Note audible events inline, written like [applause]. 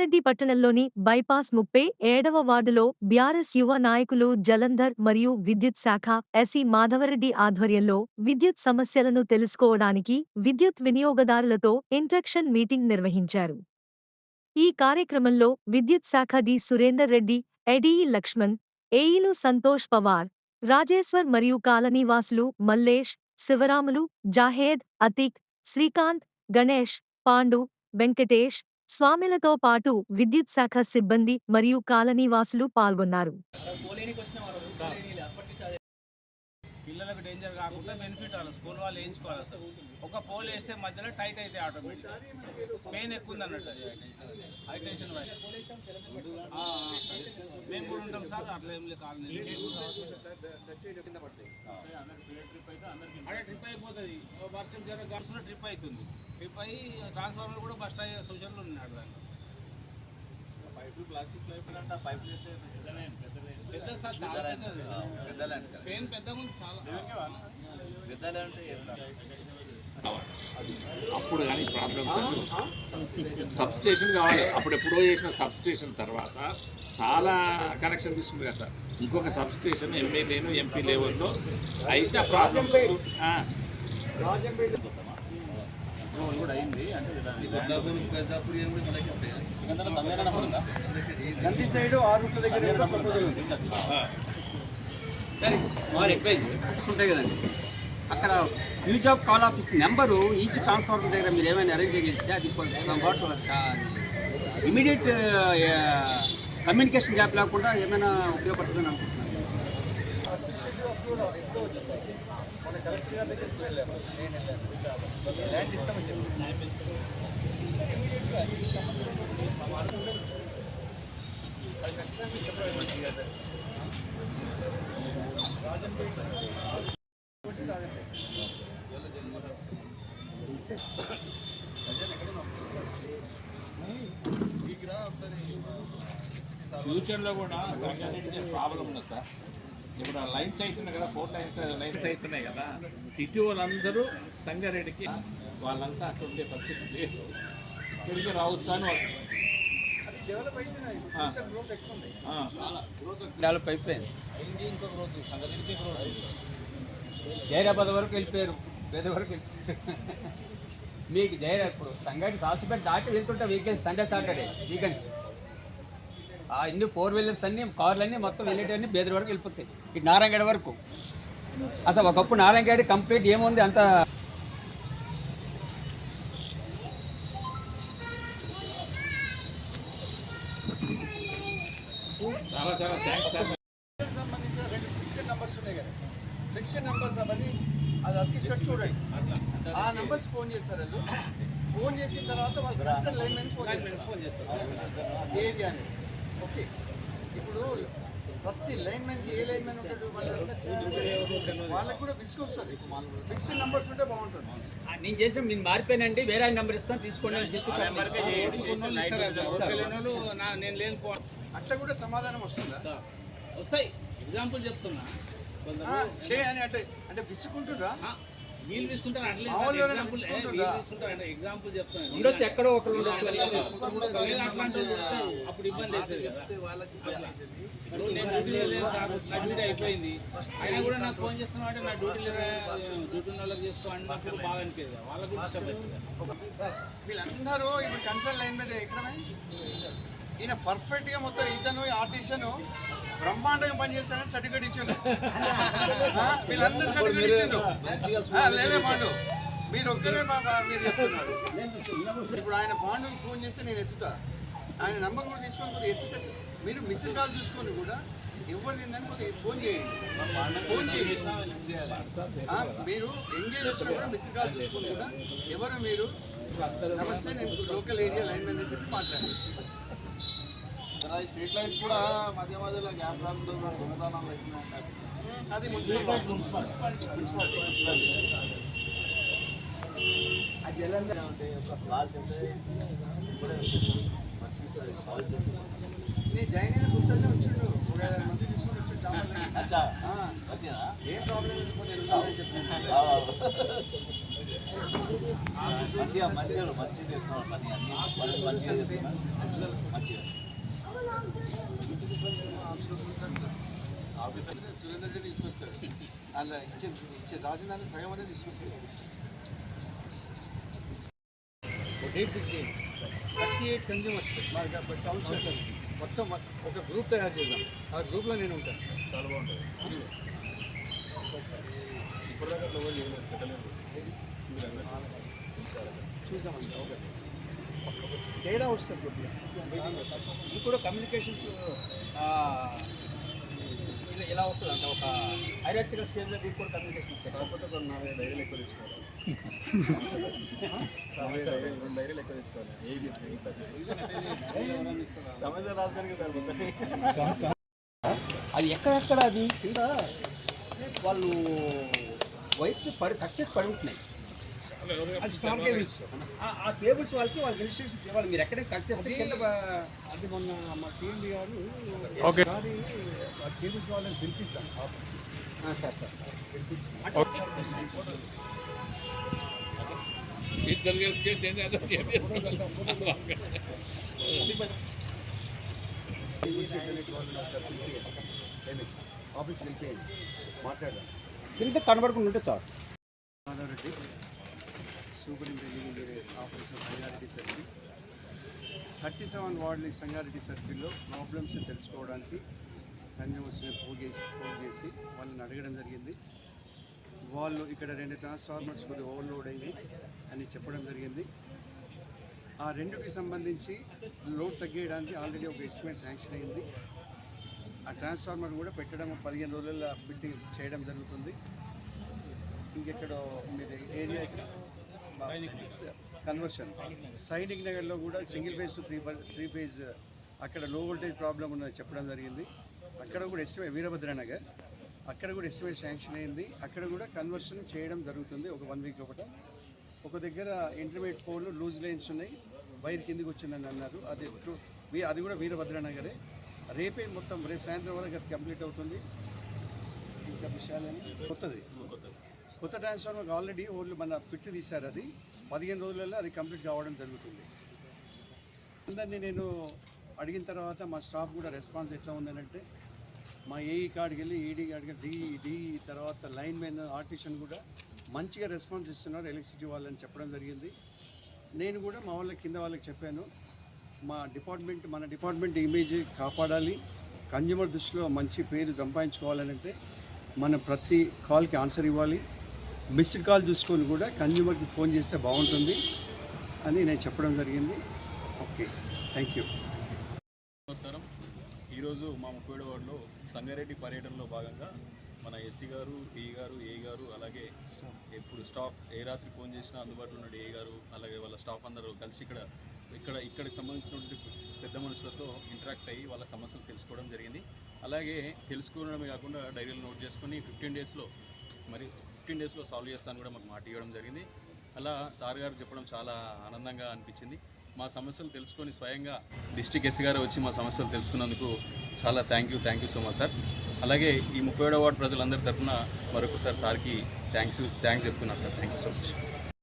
సంగారెడ్డి పట్టణంలోని బైపాస్ ముప్పై ఏడవ వార్డులో బీఆర్ఎస్ యువ నాయకులు జలంధర్ మరియు విద్యుత్ శాఖ ఎస్సీ మాధవరెడ్డి ఆధ్వర్యంలో విద్యుత్ సమస్యలను తెలుసుకోవడానికి విద్యుత్ వినియోగదారులతో ఇంట్రక్షన్ మీటింగ్ నిర్వహించారు. ఈ కార్యక్రమంలో విద్యుత్ శాఖ డి సురేందర్ రెడ్డి ఎడిఈ లక్ష్మణ్ ఏఈలు సంతోష్ పవార్ రాజేశ్వర్ మరియు కాలనీవాసులు మల్లేష్ శివరాములు జాహేద్ అతీక్ శ్రీకాంత్ గణేష్ పాండు వెంకటేష్ స్వామిలతో పాటు విద్యుత్ శాఖ సిబ్బంది మరియు కాలనీవాసులు పాల్గొన్నారు. పిల్లలకు డేంజర్ కాకుండా బెనిఫిట్ అవ్వాలి. స్కూల్ వాళ్ళు వేయించుకోవాలి సార్ ఒక పోల్ వేస్తే మధ్యలో టైట్ అయితే ఆటోమేటిక్ స్పెయిన్ ఎక్కువ ఉంది అన్నట్టు అది. High tension wire. ఆ, ఆ, సార్. మేము కూడా ఉంటాం సార్ అట్లా ఏం లేదు కాదు. అదే ట్రిప్ అయిపోతుంది. వర్షం జర కాకుండా ట్రిప్ అవుతుంది ట్రిప్ అయ్యి ట్రాన్స్ఫార్మర్ కూడా బస్ట్ అయ్యే సూచనలు పెద్ద సార్ చాలా పెద్దది స్పెయిన్ పెద్దగా ఉంది చాలా. అప్పుడు కానీ ప్రాబ్లమ్స్ సబ్ స్టేషన్ కావాలి. అప్పుడు ఎప్పుడో చేసిన సబ్ స్టేషన్ తర్వాత చాలా కనెక్షన్ తీసుకుంది కదా. సార్ ఇంకొక సబ్ స్టేషన్ ఎమ్మెల్యేను ఎంపీ లెవెల్లో అయితే ఆ ప్రాబ్లం రోడ్ కూడా అయింది. అంటే గంతి సైడ్ ఆరు రూట్ల దగ్గర కూడా ప్రపోజల్ ఉంది? సరే స్మాల్ బుక్స్ ఉంటాయి కదండి. అక్కడ fuse off call office number each transformer దగ్గర మీరు ఏమైనా అరేంజ్ చేస్తే అది వాట్ ఇమీడియట్ కమ్యూనికేషన్ గ్యాప్ లేకుండా ఏమైనా ఉపయోగపడుతుందని అనుకుంటున్నాను. మన కలెక్టర్ గారి దగ్గరికి వెళ్ళాము నేను వెళ్ళాను ల్యాండ్ ఇస్తామని చెప్పి ఇస్తే ఇమీడియట్గా ఈ సంవత్సరం అది ఖచ్చితంగా మీకు చెప్పడం మంచిది రాజంపేట ఫ్యూచర్లో కూడా సంగారెడ్డి ప్రాబ్లం ఉంది సార్. ఇప్పుడు లైన్స్ అవుతున్నాయి కదా ఫోర్ లైన్స్ లైన్స్ అవుతున్నాయి కదా. సిటీ వాళ్ళందరూ సంగారెడ్డికి వాళ్ళంతా అక్కడ ఉండే పరిస్థితి. లేదు ఇక్కడికి రావచ్చు అని వాళ్ళు డెవలప్ అవుతున్నాయి ఫ్యూచర్ గ్రోత్ ఎక్కువ ఉంది. ఆ, డెవలప్ అయిపోయింది. అయింది ఇంకొక రోజు రోజు జైరాబాద్ వరకు వెళ్ళిపోయారు. పేద వరకు వెళ్ళిపోయారు. మీకు జైరా ఇప్పుడు సంగాటి సాసిపేట దాటి వెళ్తుంటే వీకెండ్స్ సండే సాటర్డే వీకెండ్స్. ఆ ఇన్ని ఫోర్ వీలర్స్ అన్ని కార్లు అన్నీ మొత్తం వెళ్ళేటన్నీ బేదరి వరకు వెళ్ళిపోతాయి. ఇటు నారాయణగడ వరకు. అసలు ఒకప్పుడు నారాయణగడ కంప్లీట్ ఏముంది అంత? చాలా చాలా థ్యాంక్స్ సార్ సంబంధించిన రెండు ఫిక్స్డ్ నెంబర్స్ ఉన్నాయి కదా. ఫిక్స్డ్ నెంబర్స్ అవన్నీ అది అతికిస్తాడు చూడండి. ఆ నెంబర్స్ ఫోన్ వాళ్ళు. [coughs] ఫోన్ చేసిన తర్వాత వాళ్ళు లైన్ ఫోన్ చేస్తారు. ఏది ఓకే. ఇప్పుడు ప్రతి లైన్ మ్యాన్కి ఏ లైన్ మ్యాన్ ఉంటాడు. వాళ్ళకి కూడా విసుగు వస్తుంది. ఫిక్స్డ్ నెంబర్స్ ఉంటే బాగుంటుంది. ఆ, నేను చేసిన నేను మారిపోయానండి వేరే ఆయన నెంబర్ ఇస్తాను తీసుకోండి అని చెప్పి అట్లా కూడా సమాధానం వస్తుందా? సార్, వస్తాయి. ఎగ్జాంపుల్ చెప్తున్నా. చే అని అంటే అంటే విసుకుంటుండ్రా ఆ, వీళ్ళు తీసుకుంటారు అట్లే మామూలు ఎవరైనా ఎగ్జాంపుల్ చెప్తాను. ఉండొచ్చు ఎక్కడో ఒకరు. అప్పుడు ఇబ్బంది అవుతుంది నా డ్యూటీ అయిపోయింది. అయినా కూడా నాకు ఫోన్ చేస్తున్నా అంటే నా డ్యూటీ లేదా డ్యూటీ ఉన్న వాళ్ళకి చేసుకో అన్నప్పుడు బాగా అనిపించదు. వాళ్ళకు. వీళ్ళందరూ ఇప్పుడు కన్సర్న్ లైన్ మీద ఎక్కడ ఈయన పర్ఫెక్ట్గా మొత్తం ఇతను ఆర్టిషన్ బ్రహ్మాండంగా పనిచేస్తారని సర్టిఫికేట్ ఇచ్చారు వీళ్ళందరూ సర్టిఫికేట్ ఇచ్చారు లేలే పాండు. మీరు ఒక్కరే మా- మీరు చెప్తున్నారు. ఇప్పుడు ఆయన పాండుకి ఫోన్ చేస్తే నేను ఎత్తుతా. ఆయన నంబర్ కూడా తీసుకొని కొద్దిగా ఎత్తుతా. మీరు మిస్డ్ కాల్ చూసుకొని కూడా ఎవరు తిందని ఫోన్ చేయండి. ఫోన్ చేయండి. మీరు ఎంగేజ్ వచ్చినా కూడా మిస్డ్ కాల్ చూసుకొని కూడా ఎవరు మీరు? నమస్తే నేను లోకల్ ఏరియా లైన్ అని చెప్పి మాట్లాడండి స్ట్రీట్ లైట్స్ కూడా మధ్య మధ్యలో గ్యాప్ రాకుండా ఉంటాయి అది మున్సిపల్ నీ జాయిన్ అయిన గుర్తనే వచ్చిండు. ఒక ఐదారు మంది తీసుకొని వచ్చి అచ్చా. ఆ, వచ్చినా ఏం ప్రాబ్లం లేకపోతే చెప్పాను మంచిగా మంచిగా మంచిగా పని అన్ని. మంచిగా మంచిగా. ఆఫీసర్ సురేందర్ రెడ్డి తీసుకొస్తాడు అలా ఇచ్చే ఇచ్చే సగం అనేది తీసుకొస్తాడు డేట్ ఫిక్స్ చేయండి థర్టీ ఎయిట్ కన్జ్యూమర్స్ మా కౌన్సిలర్ మొత్తం ఒక గ్రూప్ తయారు చేద్దాం ఆ గ్రూప్లో నేను ఉంటాను చాలా బాగుంటుంది ఇప్పటిదాకా చూసామండి ఓకే తేడా వస్తుంది కొద్దిగా మీటింగ్ ఇది కూడా కమ్యూనికేషన్స్ ఎలా వస్తుంది అంటే ఒక హైరాచికల్ స్టేజ్లో దీనికి కూడా కమ్యూనికేషన్ వచ్చేసి కాకపోతే ఒక నాలుగు డైరీలు ఎక్కువ తీసుకోవాలి. [laughs] రెండు డైరీలు ఎక్కువ తీసుకోవాలి. ఏది సమస్య రాసుకోడానికి సరిపోతుంది అది ఎక్కడెక్కడ అది? కింద వాళ్ళు వైర్స్ పడి కట్ చేసి పడి ఉంటున్నాయి. అది స్టార్ కేబుల్స్ ఆ- కేబుల్స్ వాళ్ళకి వాళ్ళకి ఇన్స్ట్రక్షన్స్ ఇవ్వాలి మీరు ఎక్కడే కట్ చేస్తే అది మొన్న మా సీఎండి గారు ఓకే. కేబుల్స్ వాళ్ళని పిలిపిస్తాం ఆఫీస్కి. ఆ, సార్ సార్? ఆఫీస్కి వెళ్ళిపోయింది కనబడకుండా ఉంటే చాలు. Superintendent officer Sangareddy circle. Thirty seven వార్డుల సంగారెడ్డి సర్కిల్లో ప్రాబ్లమ్స్ తెలుసుకోవడానికి కన్జ్యూమర్స్ని ఫోన్ చేసి ఫోన్ చేసి వాళ్ళని అడగడం జరిగింది. వాళ్ళు ఇక్కడ రెండు ట్రాన్స్ఫార్మర్స్ కొద్దిగా ఓవర్లోడ్ అయినాయి అని చెప్పడం జరిగింది. ఆ రెండుకి సంబంధించి లోడ్ తగ్గేయడానికి ఆల్రెడీ ఒక ఎస్టిమేట్ శాంక్షన్ అయింది. ఆ ట్రాన్స్ఫార్మర్ కూడా పెట్టడం పదిహేను రోజుల్లో బిడ్డింగ్ చేయడం జరుగుతుంది. ఇంకెక్కడో మీరు ఏరియా ఇక్కడ? కన్వర్షన్ సైనిక్ నగర్లో కూడా single phase to three three phase అక్కడ లో వోల్టేజ్ ప్రాబ్లం ఉన్నది చెప్పడం జరిగింది. అక్కడ కూడా ఎస్టిమేట్ వీరభద్ర నగర్. అక్కడ కూడా ఎస్టిమేట్ శాంక్షన్ అయింది. అక్కడ కూడా కన్వర్షన్ చేయడం జరుగుతుంది ఒక వన్ వీక్ ఒకట ఒక దగ్గర ఇంటర్మీడియట్ పోల్ లూజ్ లైన్స్ ఉన్నాయి. వైర్ కిందికి వచ్చిందని అన్నారు. అది అది కూడా వీరభద్ర నగరే. రేపే మొత్తం రేపు సాయంత్రం వరకు అది కంప్లీట్ అవుతుంది. ఇంకా విషయాలని కొత్తది. కొత్త ట్రాన్స్ఫార్మర్ ఆల్రెడీ ఓన్లీ మన పిట్టు తీశారు అది. పదిహేను రోజులలో అది కంప్లీట్ కావడం జరుగుతుంది. అందరినీ నేను అడిగిన తర్వాత మా స్టాఫ్ కూడా రెస్పాన్స్ ఎట్లా ఉందనంటే మా ఏఈ కాడికి వెళ్ళి ఈడీ కాడికి డి డి తర్వాత లైన్ మెన్ ఆర్టిషన్ కూడా మంచిగా రెస్పాన్స్ ఇస్తున్నారు ఎలక్ట్రిసిటీ వాళ్ళని చెప్పడం జరిగింది. నేను కూడా మా వాళ్ళకి కింద వాళ్ళకి చెప్పాను మా డిపార్ట్మెంట్ మన డిపార్ట్మెంట్ ఇమేజ్ కాపాడాలి. కన్జ్యూమర్ దృష్టిలో మంచి పేరు సంపాదించుకోవాలంటే మనం ప్రతి కాల్కి ఆన్సర్ ఇవ్వాలి. మిస్డ్ కాల్ చూసుకొని కూడా కన్జ్యూమర్కి ఫోన్ చేస్తే బాగుంటుంది అని నేను చెప్పడం జరిగింది. Okay thank you. నమస్కారం. ఈరోజు మా ముప్పేడు వార్డులో సంగారెడ్డి పర్యటనలో భాగంగా మన ఎస్సీ గారు డి గారు ఏ గారు అలాగే ఎప్పుడు స్టాఫ్ ఏ రాత్రి ఫోన్ చేసినా అందుబాటులో ఉన్న ఏ గారు అలాగే వాళ్ళ స్టాఫ్ అందరూ కలిసి ఇక్కడ ఇక్కడ ఇక్కడికి సంబంధించినటువంటి పెద్ద మనుషులతో ఇంటరాక్ట్ అయ్యి వాళ్ళ సమస్యలు తెలుసుకోవడం జరిగింది. అలాగే తెలుసుకోవడమే కాకుండా డైరీలు నోట్ చేసుకొని ఫిఫ్టీన్ డేస్లో మరి ఫిఫ్టీన్ డేస్లో సాల్వ్ చేస్తాను కూడా మాకు మాట ఇవ్వడం జరిగింది. అలా సార్ గారు చెప్పడం చాలా ఆనందంగా అనిపించింది. మా సమస్యలు తెలుసుకొని స్వయంగా డిస్టిక్ ఎస్సీ గారు వచ్చి మా సమస్యలు తెలుసుకున్నందుకు చాలా thank you thank you so much sir అలాగే ఈ ముప్పై ఏడో వార్డు ప్రజలందరి తరఫున మరొకసారి సార్కి థ్యాంక్స్ థ్యాంక్స్ చెప్తున్నాను sir thank you so much